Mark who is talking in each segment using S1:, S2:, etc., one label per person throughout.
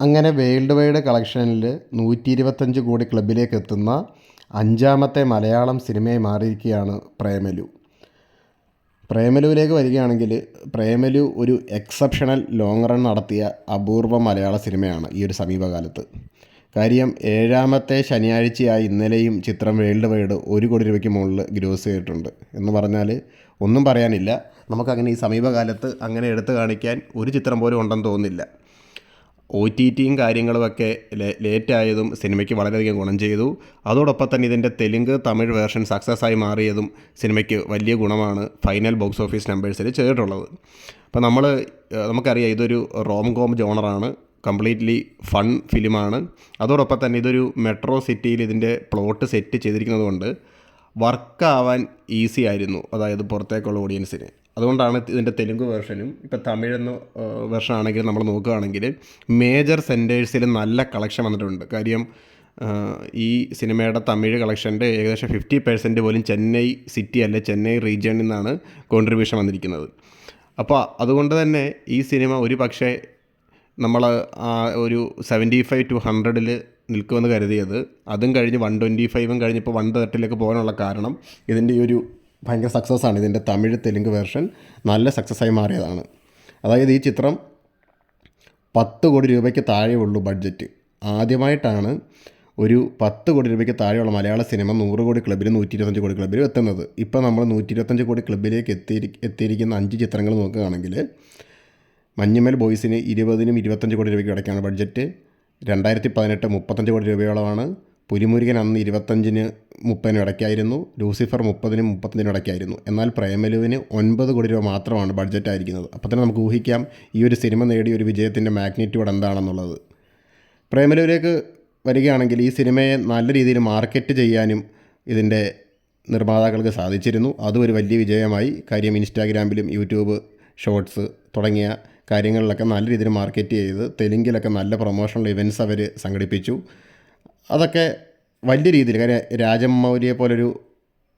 S1: അങ്ങനെ world wide കളക്ഷനിൽ നൂറ്റി ഇരുപത്തഞ്ച് കോടി ക്ലബിലേക്ക് എത്തുന്ന അഞ്ചാമത്തെ മലയാളം സിനിമയായി മാറിയിരിക്കുകയാണ് പ്രേമലു. പ്രേമലുവിലേക്ക് വരികയാണെങ്കിൽ പ്രേമലു ഒരു എക്സെപ്ഷണൽ ലോങ് റൺ നടത്തിയ അപൂർവ മലയാള സിനിമയാണ് ഈ ഒരു സമീപകാലത്ത്. കാര്യം ഏഴാമത്തെ ശനിയാഴ്ചയായി ഇന്നലെയും ചിത്രം വേൾഡ് വൈഡ് ഒരു കോടി രൂപയ്ക്ക് മുകളിൽ ഗ്രോസ് ചെയ്തിട്ടുണ്ട്. എന്ന് പറഞ്ഞാൽ ഒന്നും പറയാനില്ല. നമുക്കങ്ങനെ ഈ സമീപകാലത്ത് അങ്ങനെ എടുത്തു കാണിക്കാൻ ഒരു ചിത്രം പോലും ഉണ്ടെന്ന് തോന്നുന്നില്ല. ഒ ടി ടിയും കാര്യങ്ങളുമൊക്കെ ലേറ്റായതും സിനിമയ്ക്ക് വളരെയധികം ഗുണം ചെയ്തു. അതോടൊപ്പം തന്നെ ഇതിന്റെ തെലുങ്ക് തമിഴ് വേർഷൻ സക്സസ് ആയി മാറിയതും സിനിമയ്ക്ക് വലിയ ഗുണമാണ് ഫൈനൽ ബോക്സ് ഓഫീസ് നമ്പേഴ്സിൽ ചെയ്തിട്ടുള്ളത് അപ്പോൾ നമ്മൾ നമുക്കറിയാം ഇതൊരു റോം കോം ജോണറാണ്. കംപ്ലീറ്റ്ലി ഫൺ ഫിലിമാണ്. അതോടൊപ്പം തന്നെ ഇതൊരു മെട്രോ സിറ്റിയിൽ ഇതിന്റെ പ്ലോട്ട് സെറ്റ് ചെയ്തിരിക്കുന്നതുകൊണ്ട് വർക്കാവാൻ ഈസി ആയിരുന്നു. അതായത് പുറത്തേക്കുള്ള ഓഡിയൻസിന്. അതുകൊണ്ടാണ് ഇതിന്റെ തെലുങ്ക് വേർഷനും ഇപ്പോൾ തമിഴെന്ന വേർഷൻ ആണെങ്കിൽ നമ്മൾ നോക്കുകയാണെങ്കിൽ മേജർ സെന്റേഴ്സിൽ നല്ല കളക്ഷൻ വന്നിട്ടുണ്ട്. കാര്യം ഈ സിനിമയുടെ തമിഴ് കളക്ഷന്റെ ഏകദേശം ഫിഫ്റ്റി പെർസെന്റ് പോലും ചെന്നൈ സിറ്റി അല്ലെ ചെന്നൈ റീജിയണിൽ നിന്നാണ് കോൺട്രിബ്യൂഷൻ വന്നിരിക്കുന്നത്. അപ്പോൾ അതുകൊണ്ട് തന്നെ ഈ സിനിമ ഒരു പക്ഷേ നമ്മൾ ഒരു സെവന്റി ഫൈവ് ടു ഹൺഡ്രഡിൽ നിൽക്കുമെന്ന് കരുതിയത്. അതും കഴിഞ്ഞ് വൺ ട്വന്റി ഫൈവും കഴിഞ്ഞ് ഇപ്പോൾ വൺ തേർട്ടിലേക്ക് പോകാനുള്ള കാരണം ഇതിന്റെ ഈ ഒരു ഭയങ്കര ആണ്. ഇതിന്റെ തമിഴ് തെലുങ്ക് വേർഷൻ നല്ല സക്സസ്സായി മാറിയതാണ്. അതായത് ഈ ചിത്രം പത്ത് കോടി രൂപയ്ക്ക് താഴെ ഉള്ളൂ ബഡ്ജറ്റ് ആദ്യമായിട്ടാണ് ഒരു പത്ത് കോടി രൂപയ്ക്ക് താഴെയുള്ള മലയാള സിനിമ നൂറ് കോടി ക്ലബിലും നൂറ്റി ഇരുപത്തഞ്ച് കോടി ക്ലബിലും എത്തുന്നത്. ഇപ്പോൾ നമ്മൾ നൂറ്റി ഇരുപത്തഞ്ച് കോടി ക്ലബിലേക്ക് എത്തിയിരി എത്തിയിരിക്കുന്ന അഞ്ച് ചിത്രങ്ങൾ നോക്കുകയാണെങ്കിൽ മഞ്ഞുമൽ ബോയ്സിന് ഇരുപതിനും ഇരുപത്തഞ്ച് കോടി രൂപയ്ക്ക് ഇടയ്ക്കാണ് ബഡ്ജറ്റ് രണ്ടായിരത്തി പതിനെട്ട് മുപ്പത്തഞ്ച് കോടി രൂപയോളമാണ്. പുലിമുരുകൻ അന്ന് ഇരുപത്തഞ്ചിന് മുപ്പതിനും ഇടയ്ക്കായിരുന്നു. ലൂസിഫർ മുപ്പതിനും മുപ്പത്തഞ്ചിനും ഇടയ്ക്കായിരുന്നു. എന്നാൽ പ്രേമലുവിന് ഒൻപത് കോടി രൂപ മാത്രമാണ് ബഡ്ജറ്റ് ആയിരിക്കുന്നത്. അപ്പോൾ തന്നെ നമുക്ക് ഊഹിക്കാം ഈ ഒരു സിനിമ നേടിയ ഒരു വിജയത്തിന്റെ മാഗ്നിറ്റ്യൂഡ് എന്താണെന്നുള്ളത്. പ്രേമലുവിലേക്ക് വരികയാണെങ്കിൽ ഈ സിനിമയെ നല്ല രീതിയിൽ മാർക്കറ്റ് ചെയ്യാനും ഇതിന്റെ നിർമ്മാതാക്കൾക്ക് സാധിച്ചിരുന്നു. അതും ഒരു വലിയ വിജയമായി. കാര്യം ഇൻസ്റ്റാഗ്രാമിലും യൂട്യൂബ് ഷോർട്സ് തുടങ്ങിയ കാര്യങ്ങളിലൊക്കെ നല്ല രീതിയിൽ മാർക്കറ്റ് ചെയ്ത് തെലുങ്കിലൊക്കെ നല്ല പ്രൊമോഷണൽ ഇവന്റ്സ് അവർ സംഘടിപ്പിച്ചു. അതൊക്കെ വലിയ രീതിയിൽ കാര്യം രാജമൗലിയെ പോലൊരു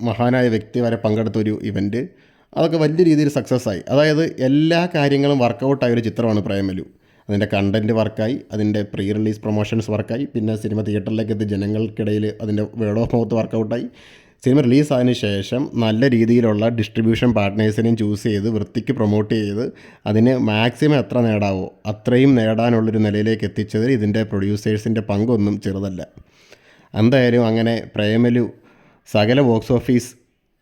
S1: മഹാനായ വ്യക്തി വരെ പങ്കെടുത്ത ഒരു ഇവന്റ് അതൊക്കെ വലിയ രീതിയിൽ സക്സസ് ആയി. അതായത് എല്ലാ കാര്യങ്ങളും വർക്കൗട്ടായ ഒരു ചിത്രമാണ് പ്രേമലു. അതിന്റെ കണ്ടന്റ് വർക്കായി അതിന്റെ പ്രീ റിലീസ് പ്രൊമോഷൻസ് വർക്കായി പിന്നെ സിനിമ തിയേറ്ററിലേക്ക് എത്തി ജനങ്ങൾക്കിടയിൽ അതിന്റെ വേർഡ് ഓഫ് മൗത്ത് വർക്കൗട്ടായി സിനിമ റിലീസ് ആയതിനു ശേഷം നല്ല രീതിയിലുള്ള ഡിസ്ട്രിബ്യൂഷൻ പാർട്ട്നേഴ്സിനെയും ചൂസ് ചെയ്ത് വൃത്തിക്ക് പ്രൊമോട്ട് ചെയ്ത് അതിന് മാക്സിമം എത്ര നേടാവോ അത്രയും നേടാനുള്ളൊരു നിലയിലേക്ക് എത്തിച്ചതിൽ ഇതിന്റെ പ്രൊഡ്യൂസേഴ്സിന്റെ പങ്കൊന്നും ചെറുതല്ല. എന്തായാലും അങ്ങനെ പ്രേമലു സകല ബോക്സ് ഓഫീസ്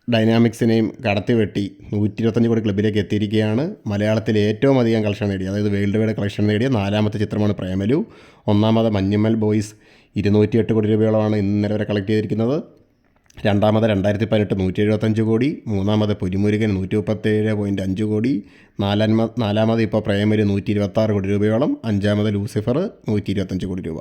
S1: ഡൈനാമിക്സിനെയും കടത്തിവെട്ടി നൂറ്റി ഇരുപത്തഞ്ച് കോടി ക്ലബിലേക്ക് എത്തിയിരിക്കുകയാണ്. മലയാളത്തിൽ ഏറ്റവും അധികം കളക്ഷൻ നേടിയ അതായത് വേൾഡ് വൈഡ് കളക്ഷൻ നേടിയ നാലാമത്തെ ചിത്രമാണ് പ്രേമലു. ഒന്നാമത് മഞ്ഞുമ്മൽ ബോയ്സ് ഇരുന്നൂറ്റി എട്ട് കോടി രൂപയോളമാണ് ഇന്നലെ വരെ കളക്ട് ചെയ്തിരിക്കുന്നത്. രണ്ടാമത് രണ്ടായിരത്തി പതിനെട്ട് നൂറ്റി എഴുപത്തഞ്ച് കോടി മൂന്നാമത് പുലിമുരുകൻ നൂറ്റി മുപ്പത്തേഴ് പോയിന്റ് അഞ്ച് കോടി നാലാമത് നാലാമത് ഇപ്പോൾ പ്രേമര് നൂറ്റി ഇരുപത്താറ് കോടി രൂപയോളം അഞ്ചാമത് ലൂസിഫർ നൂറ്റി ഇരുപത്തഞ്ച് കോടി രൂപ.